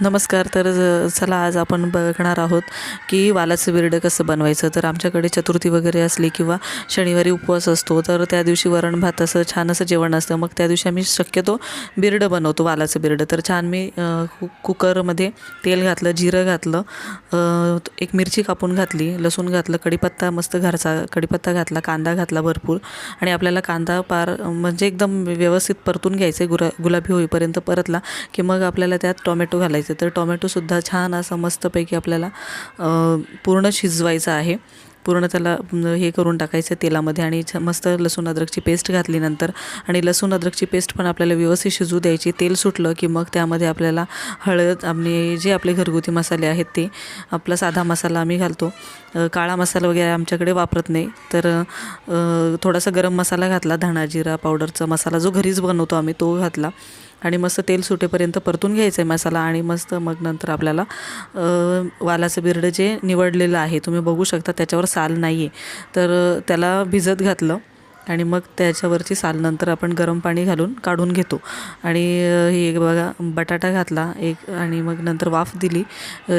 नमस्कार तर चला आज आपण बघणार आहोत की वालाचं बिरडं कसं बनवायचं. तर आमच्याकडे चतुर्थी वगैरे असली किंवा शनिवारी उपवास असतो तर त्या दिवशी वरण भात असं छान असं जेवण असतं. मग त्या दिवशी आम्ही शक्यतो बिरडं बनवतो वालाचं बिरडं. तर छान मी कु कुकरमध्ये तेल घातलं जिरं घातलं एक मिरची कापून घातली लसूण घातलं कढीपत्ता मस्त घरचा कढीपत्ता घातला कांदा घातला भरपूर आणि आपल्याला कांदा पार म्हणजे एकदम व्यवस्थित परतून घ्यायचं आहे गुरा गुलाबी होईपर्यंत परतला की मग आपल्याला त्यात टोमॅटो घालायचं. तर टोमॅटोसुद्धा छान असा मस्तपैकी आपल्याला पूर्ण शिजवायचा आहे. पूर्ण त्याला हे करून टाकायचं तेलामध्ये आणि छ मस्त लसूण अद्रकची पेस्ट घातली नंतर आणि लसूण अद्रकची पेस्ट पण आपल्याला व्यवस्थित शिजू द्यायची. तेल सुटलं की मग त्यामध्ये आपल्याला हळद आणि जे आपले घरगुती मसाले आहेत ते आपला साधा मसाला आम्ही घालतो. काळा मसाला वगैरे आमच्याकडे वापरत नाही. तर थोडासा गरम मसाला घातला धणा जिरा पावडरचा मसाला जो घरीच बनवतो आम्ही तो घातला. आणि मस्त तेल सुटेपर्यंत परतून घ्यायचं आहे मसाला आणि मस्त मग नंतर आपल्याला वालाचं बिरडं जे निवडलेलं आहे तुम्ही बघू शकता त्याच्यावर साल नाही आहे तर त्याला भिजत घातलं. आणि मग त्याच्यावरची साल नंतर आपण गरम पाणी घालून काढून घेतो. आणि अ, हे बघा बटाटा घातला एक आणि मग नंतर वाफ दिली.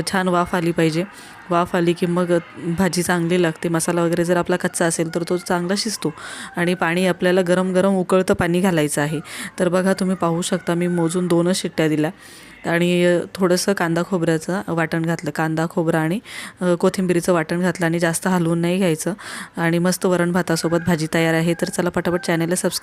छान वाफ आली पाहिजे. वाफ आली की मग भाजी चांगली लागते. मसाला वगैरे जर आपला कच्चा असेल तर तो चांगला शिजतो. आणि पाणी आपल्याला गरम गरम उकळतं पाणी घालायचं आहे. तर बघा तुम्ही पाहू शकता मी मोजून दोनच शिट्ट्या दिल्या. आणि थोडंसं कांदा खोबऱ्याचं वाटण घातलं. कांदा खोबरा आणि कोथिंबीरीचं वाटण घातलं आणि जास्त हलवून नाही घ्यायचं. आणि मस्त वरण भातासोबत भाजी तयार आहे. तर चला पटापट चॅनेलला सबस्क्राईब